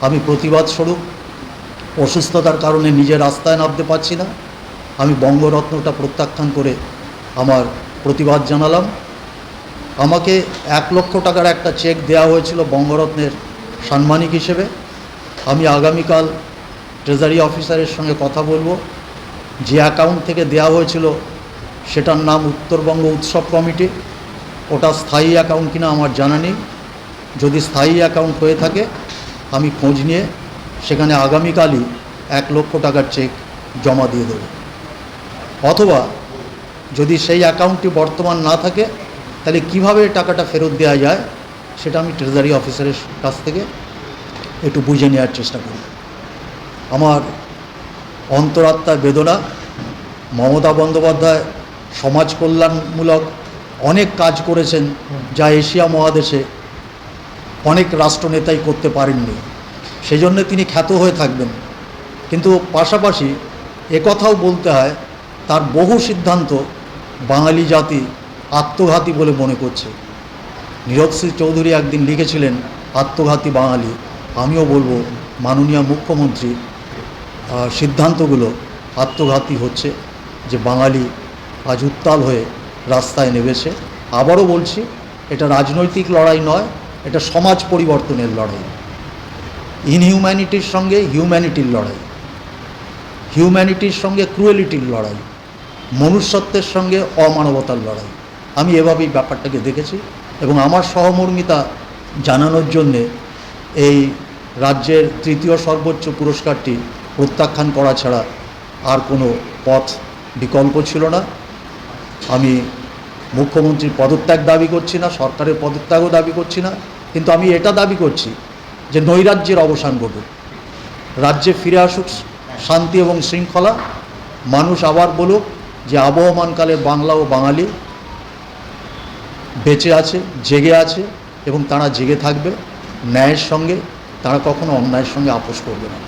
আমি প্রতিবাদ স্বরূপ। অসুস্থতার কারণে নিজের রাস্তায় নামতে পারছি না। আমি বঙ্গরত্নটা প্রত্যাখ্যান করে আমার প্রতিবাদ জানালাম। আমাকে এক লক্ষ টাকার একটা চেক দেওয়া হয়েছিল বঙ্গরত্নের সাম্মানিক হিসেবে। আমি আগামীকাল ট্রেজারি অফিসারের সঙ্গে কথা বলব। যে অ্যাকাউন্ট থেকে দেওয়া হয়েছিল সেটার নাম উত্তরবঙ্গ উৎসব কমিটি। ওটা স্থায়ী অ্যাকাউন্ট কিনা আমার জানা নেই। যদি স্থায়ী অ্যাকাউন্ট হয়ে থাকে আমি খোঁজ নিয়ে সেখানে আগামীকালই এক লক্ষ টাকার চেক জমা দিয়ে দেব। অথবা যদি সেই অ্যাকাউন্টটি বর্তমান না থাকে, তাহলে কীভাবে টাকাটা ফেরত দেওয়া যায় সেটা আমি ট্রেজারি অফিসারের কাছ থেকে একটু বুঝে নেওয়ার চেষ্টা করি। আমার অন্তরাত্মার বেদনা, মমতা বন্দ্যোপাধ্যায় সমাজ কল্যাণমূলক অনেক কাজ করেছেন যা এশিয়া মহাদেশে অনেক রাষ্ট্রনেতাই করতে পারেননি। সেই জন্য তিনি খ্যাত হয়ে থাকবেন। কিন্তু পাশাপাশি একথাও বলতে হয়, তার বহু সিদ্ধান্ত বাঙালি জাতি আত্মঘাতী বলে মনে করছে। নীরজশ্রী চৌধুরী একদিন লিখেছিলেন, আত্মঘাতী বাঙালি। আমিও বলব, মাননীয় মুখ্যমন্ত্রী সিদ্ধান্তগুলো আত্মঘাতী হচ্ছে যে বাঙালি আজ উত্তাল হয়ে রাস্তায় নেমেছে। আবারও বলছি, এটা রাজনৈতিক লড়াই নয় এটা সমাজ পরিবর্তনের লড়াই। ইনহিউম্যানিটির সঙ্গে হিউম্যানিটির লড়াই। হিউম্যানিটির সঙ্গে ক্রুয়েলিটির লড়াই। মনুষ্যত্বের সঙ্গে অমানবতার লড়াই। আমি এভাবেই ব্যাপারটাকে দেখেছি এবং আমার সহমর্মিতা জানানোর জন্যে এই রাজ্যের তৃতীয় সর্বোচ্চ পুরস্কারটি প্রত্যাখ্যান করা ছাড়া আর কোনো পথ বিকল্প ছিল না। আমি মুখ্যমন্ত্রীর পদত্যাগ দাবি করছি না, সরকারের পদত্যাগও দাবি করছি না, কিন্তু আমি এটা দাবি করছি যে নৈরাজ্যের অবসান ঘটুক। রাজ্যে ফিরে আসুক, শান্তি এবং শৃঙ্খলা। মানুষ আবার বলুক যে আবহমানকালে বাংলা ও বাঙালি বেঁচে আছে, জেগে আছে এবং তারা জেগে থাকবে। ন্যায়ের সঙ্গে তারা কখনো অন্যায়ের সঙ্গে আপোষ করবে না।